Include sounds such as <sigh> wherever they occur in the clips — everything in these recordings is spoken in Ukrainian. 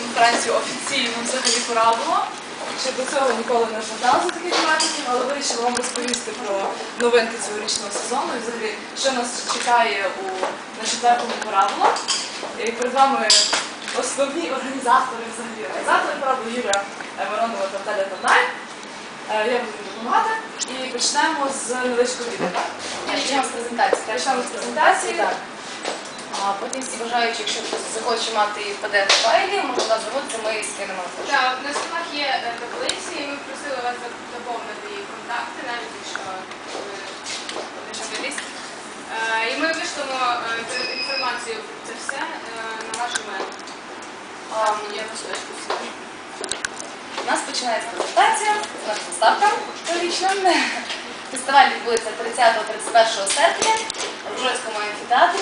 прес-конференцію офіційну взагалі парабола. Ще до цього ніколи не розглядала за таких маркетинг, але вирішила вам розповісти про новинки цьогорічного сезону і взагалі, що нас чекає у на четвертому парабола. І перед вами основні організатори взагалі організатори параболу Юлія Миронова та Наталя Тарнай. Е, Я буду допомагати і почнемо з невеличкого відео. Почнемо з презентації. Почнемо з презентації. А потім всі бажаючі, якщо хтось захоче мати pdf файлі, нас звернутися, ми скинемо. Так, на столах є е, таблиці, і ми просили вас заповнити їх контакти, навіть якщо ви не журналіст. Е, І ми вишлемо е, інформацію про це все на ваш email. А, Є листочку. У нас починається презентація, у нас доставка щорічна. Фестиваль відбудеться 30-31 серпня в Жойському амфітеатрі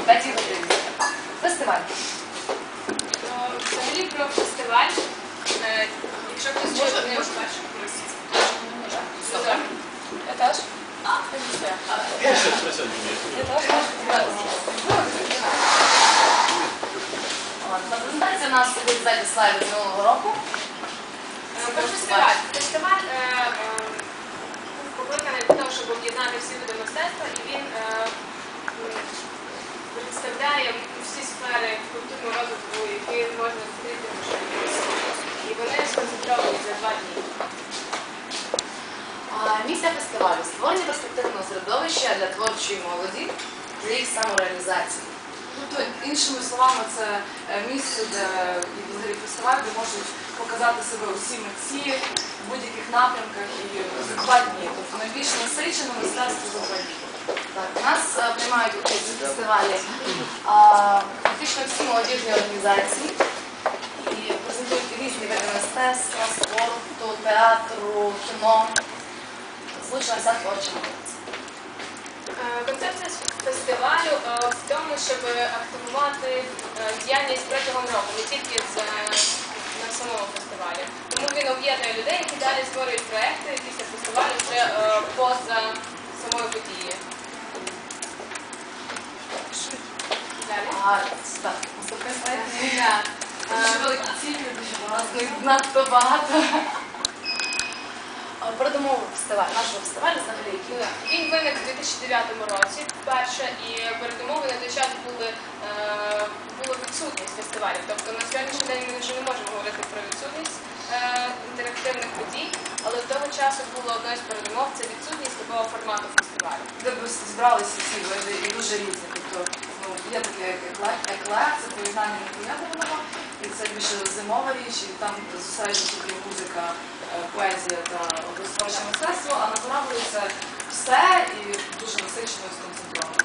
5 годині. Фестиваль. Е, Взагалі про фестиваль. Е, Якщо хтось чує, то не. Добре. Я теж. А, я теж. От, На презентації у нас будуть ззаді слайди з минулого року. Е, Про фестиваль. Фестиваль е, е, був покликаний для того, щоб об'єднати всі види мистецтва, і він е, представляє всі сфери культурного розвитку, які можна зустріти в Мишелі. І вони сконцентровані за два дні. Місія фестивалю створення перспективного середовища для творчої молоді для їх самореалізації. Тобто, іншими словами, це е, місце, де і взагалі фестиваль, де можуть показати себе усі митці в будь-яких напрямках і за два дні. Тобто найбільш насичене мистецтво за два. Нас е, приймають участь у фестивалі а, фактично всі молодіжні організації і презентують різні види мистецтва, спорту, театру, кіно. Залучена вся творча. Е, Концепція фестивалю е, в тому, щоб активувати е, діяльність протягом року, не тільки з, е, на самому фестивалі. Тому він об'єднує людей, які далі створюють проекти після фестивалю вже е, поза самою подією. Далі. А, так, наступний слайд. Да. Дуже Е, великі цілі, дуже багато. Нас їх надто багато. А, Про домову фестивалю, нашого фестивалю взагалі, які Він виник у 2009 році вперше, і передумови на той час були, е, була відсутність фестивалів. Тобто на сьогоднішній день ми вже не можемо говорити про відсутність е, інтерактивних подій, але того часу було одною з передумов це відсутність такого формату фестивалю. Де б збиралися всі види і дуже різні. Тобто є таке еклер, це поєднання непоєднаного, і це більше зимова річ, і там зосереджується музика, е, поезія та образотворче мистецтво, а на кораблі це все і дуже насичено і сконцентровано.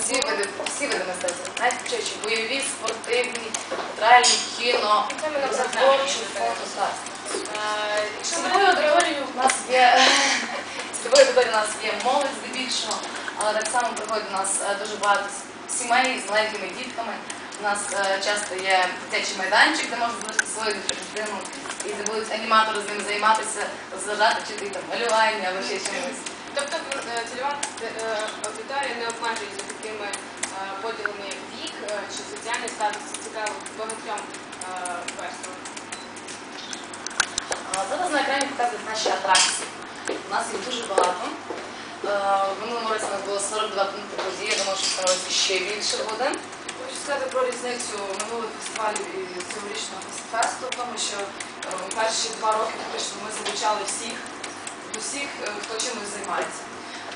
Всі види, всі види мистецтва, навіть включаючи бойові, спортивні, театральні, кіно, Це ми на творчі, фото. Е, Якщо ми аудиторією у нас є <laughs> цільовою аудиторією у нас є молодь здебільшого, але так само приходить до нас е, дуже багато сімей з маленькими дітками. У нас е, часто є дитячий майданчик, де можна залишити свою дитину, і де будуть аніматори з ним займатися, розважати, чи там малювання або ще чимось. Тобто е, цільова е, аудиторія не обмежується такими поділами, вік чи соціальний статус, це цікаво багатьом е, Зараз на екрані показують наші атракції. У нас їх дуже багато. Е, В минулому році у нас було 42 пункти події, я думаю, що в ще більше буде. Хочу сказати про різницю минулих фестивалів і цьогорічного фестивалу, в тому, що е, перші два роки фактично ми залучали всіх, до всіх, е, хто чимось займається.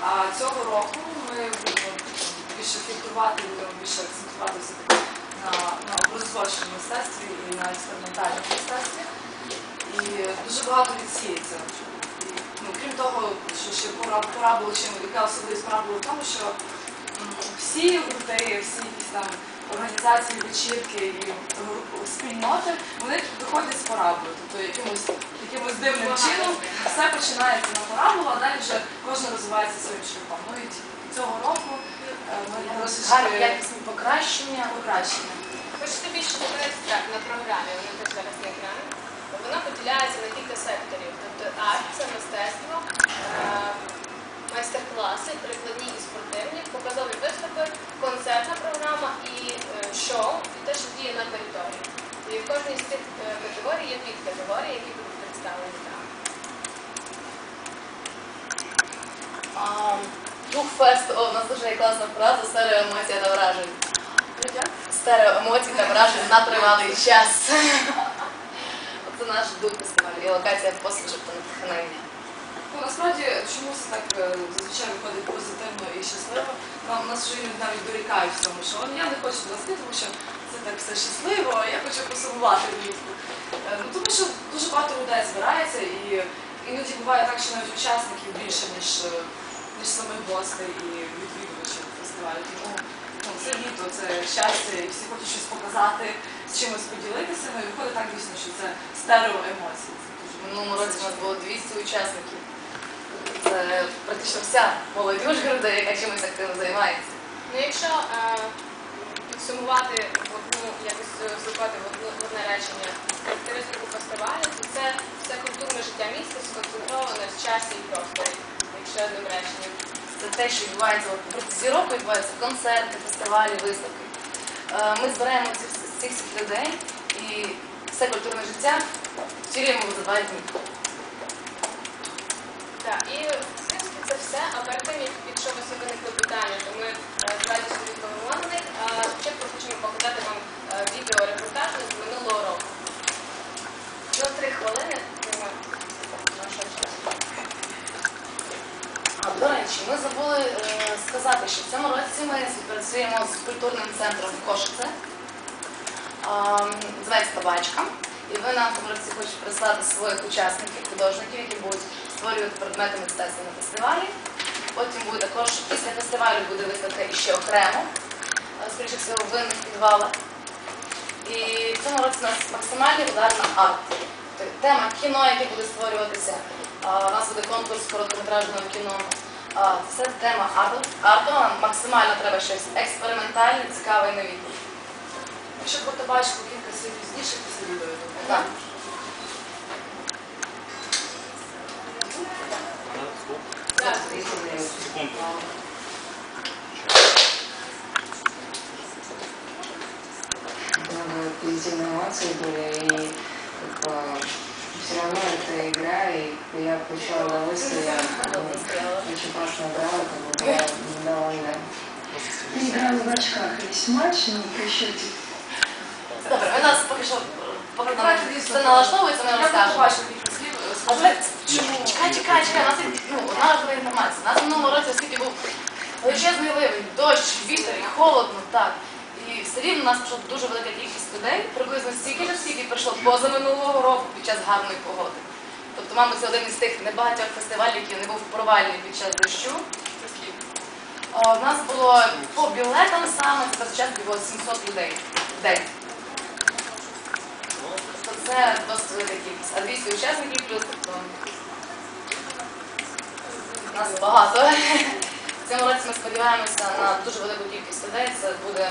А цього року ми будемо більше фільтрувати, будемо більше акцентувати на, на образотворчому мистецтві і на експериментальному мистецтві. І дуже багато відсіється. Крім того, що ще пора, пора було чим, яка особливість пора була в тому, що всі гурти, всі якісь там організації, вечірки і спільноти, вони виходять з параболи. Тобто якимось, якимось дивним чином все починається на параболу, а далі вже кожен розвивається своїм шляхом. Ну і цього року е, ми Гарні якісні покращення. покращення. Хочете більше так на програмі, вона теж зараз на екрані вона поділяється на кілька секторів. Тобто арт це мистецтво, е, майстер-класи, прикладні і спортивні, показові виступи, концертна програма і е, шоу, і те, що діє на території. І в кожній з цих е, категорій є підкатегорії, які будуть представлені там. Букфест, о, у нас дуже класна фраза, стерео емоція та вражень. Стерео емоцій та вражень на тривалий час. Наш дух фестивалю і локація посвіжок та натхнення. Ну, насправді, чому все так е, зазвичай виходить позитивно і щасливо, нам нас вже навіть дорікають в цьому, що я не хочу плести, тому що це так все щасливо, а я хочу посумувати влітку. Е, Ну, тому що дуже багато людей збирається і іноді буває так, що навіть учасників більше, ніж, е, ніж самих гостей і відвідувачів фестивалю. Тому ну, це літо, це щастя, і всі хочуть щось показати, з чимось поділитися. Ну і виходить так дійсно, що це стерео дуже В минулому році у нас було 200 учасників. Це практично вся молодь Ужгорода, яка чимось активно займається. Ну, якщо е, підсумувати в одну, якось е, зробити в одну в одне речення характеристику фестивалю, то це все культурне життя міста сконцентроване в часі і просторі, якщо одним реченням. Це те, що відбувається от протязі року, відбуваються концерти, фестивалі, виставки. Е, Ми збираємо цих, цих всіх людей і все культурне життя втілюємо за два дні. Так, і в принципі це все. А перед тим, як якщо у вас виникли питання, то ми е, з радістю відповімо на них. А спочатку хочемо показати вам е, відеорепортаж з минулого року. За три хвилини нашого часу. А, до речі, ми забули е, сказати, що в цьому році ми співпрацюємо з культурним центром Кошице. Ем, Називається табачка. І ви нам цьому хочете прислати своїх учасників, художників, які будуть створювати предмети мистецтва на фестивалі. Потім буде також після фестивалю буде виставка іще окремо, е, скоріше всього, в винних підвалах. І в цьому році у нас максимальний удар на арт. Тобто Тема кіно, яке буде створюватися. У нас буде конкурс короткометражного кіно. Це тема арту. Арту нам максимально треба щось експериментальне, цікаве і новітнє. Якщо про табачку кілька слів пізніше після відео, я думаю. Так. Так, Секунду. много позитивные эмоции были, и как бы, все равно это игра, и я получала удовольствие, я ну, очень классно играла, как бы была довольна. Мы играли в очках весь матч, но по счете Добре, ви нас поки що все налаштовується, ми розкажемо. табачку кілька слів. е, А скажу. ви чому? Чекай, чекай, чекай, у нас є ну, одна інформація. У нас в минулому році, оскільки був величезний ливень, дощ, вітер і холодно, так. І все рівно у нас прийшла дуже велика кількість людей, приблизно стільки ж скільки прийшло поза минулого року під час гарної погоди. Тобто, мабуть, це один із тих небагатьох фестивалів, який не був провальний під час дощу. У нас було по білетам саме, це час було 700 людей в день. Тобто це досить велика кількість. А 200 учасників плюс, тобто нас багато. В цьому році ми сподіваємося на дуже велику кількість людей. Це буде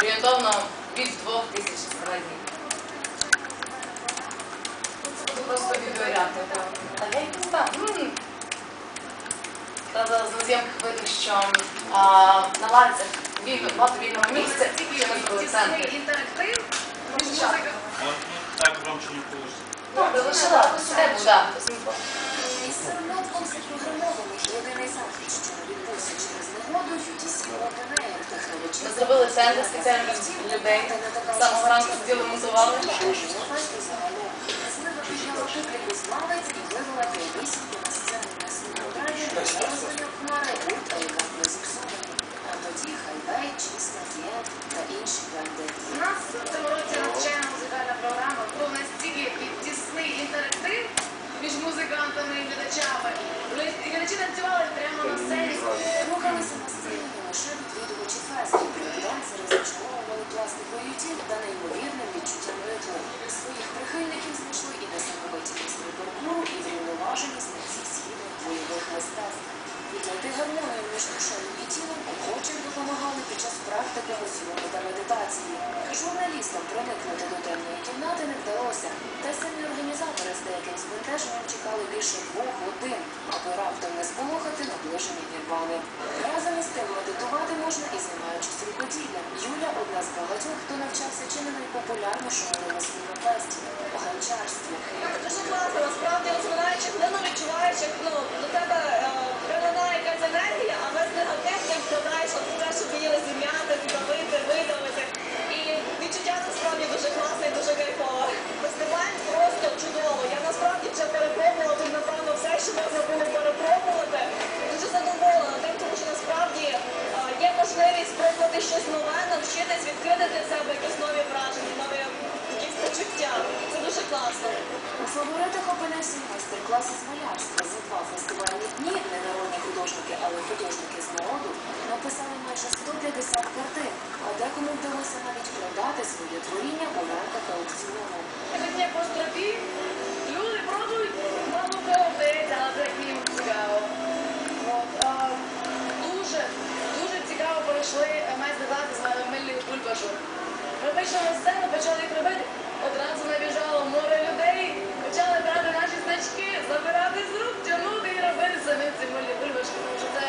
орієнтовно від 2 тисяч на. Це буде просто відеоряд. так. А я якось так. з зйомках видно, що а, на ланцях вільно, багато вільного місця, що ми зробили центр. Вот, ну, так громче не получится. Добре, лише так, все буде. так. Серед досить програмований єдиний захід, що відбувся через негоду UTC Open Air технологічно. Ми зробили центр спеціально для людей. З самого ранку сиділи монтували. Злива підняла публіку з лавець і вивела Між душею і тілом охоче допомагали під час практики розйому та медитації. Журналістам проникнути до темної кімнати не вдалося, та й самі організатори з деяким збентеженням чекали більше двох годин, аби раптом не спалохати наближення нірвани. Разом із тим медитувати можна і займаючись рукоділлям. Юля одна з багатьох, хто навчався чи не найпопулярнішому ремеслу на фесті – гончарстві. Дуже класно, насправді розминаючи, людина відчуваєш, ну, до тебе насправді дуже класна і дуже кайфова. Фестиваль просто чудово. Я насправді вже перепробувала тут, напевно, все, що можна було перепробувати. Дуже задоволена тим, тому що насправді е, є можливість спробувати щось нове, навчитись, відкрити для себе якісь нові враження, нові якісь почуття. Це дуже класно. Фаворитах опинився майстер-клас із малярства. За два фестивальні дні не народні художники, але художники з народу написали майже 150 картин, а декому вдалося навіть продати своє творіння у рамках аукціону. По стропі люди пробують мало кого вдається, але мінімум цікаво. Дуже, дуже цікаво пройшли майстер-класи з Меллі Бульбашу. Ми вийшли на сцену, почали їх робити, одразу набіжало море людей, почали брати наші значки, забирати з рук, тягнути і робити самим цим Меллі Бульбаш, тому що це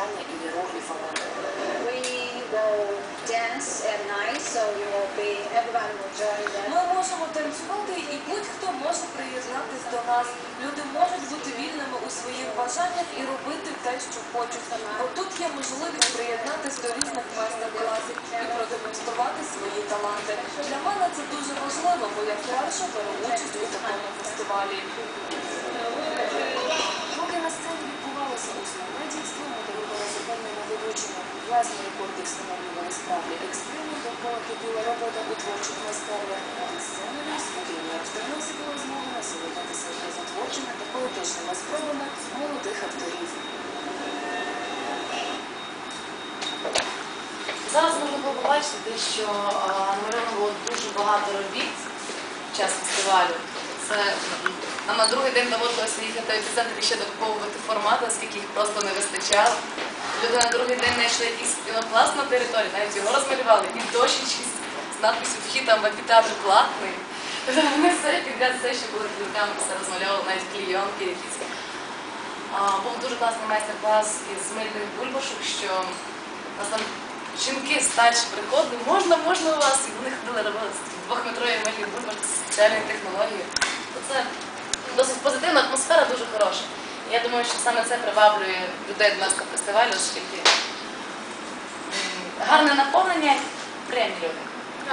добрі побажання ієрогліфами. We will dance at night, so you will be, everyone will join that. Ми можемо танцювати і будь-хто може приєднатись до нас. Люди можуть бути вільними у своїх бажаннях і робити те, що хочуть. Бо тут є можливість приєднатись до різних майстер-класів і продемонструвати свої таланти. Для мене це дуже важливо, бо я вперше беру участь у такому фестивалі. Власний рекорд встановлювали справді екстриму, довкола кипіла робота у творчих майстернях. Сценою спокійній обстановці була змога насолодитися різотворчими та поетичними спробами молодих авторів. Зараз можна було побачити, що а, намальовано було дуже багато робіт під час фестивалю. Це нам на другий день доводилося їхати і ще докуповувати формати, оскільки їх просто не вистачало. Люди на другий день знайшли якийсь пінопласт на території, навіть його розмалювали, і дощечки з, надписю «Вхід там в амфітеатр платний». <laughs> Тобто все підряд, все, що було під руками, все розмальовували, навіть клійонки якісь. Був дуже класний майстер-клас із Мильною Бульбашок, що нас там жінки старші приходили, можна, можна у вас, і вони ходили робили двохметрові мильні бульбашки з спеціальною технологією. Це досить позитивна атмосфера, дуже хороша. Я думаю, що саме це приваблює людей до нас на фестивалю, оскільки гарне наповнення, приємні люди.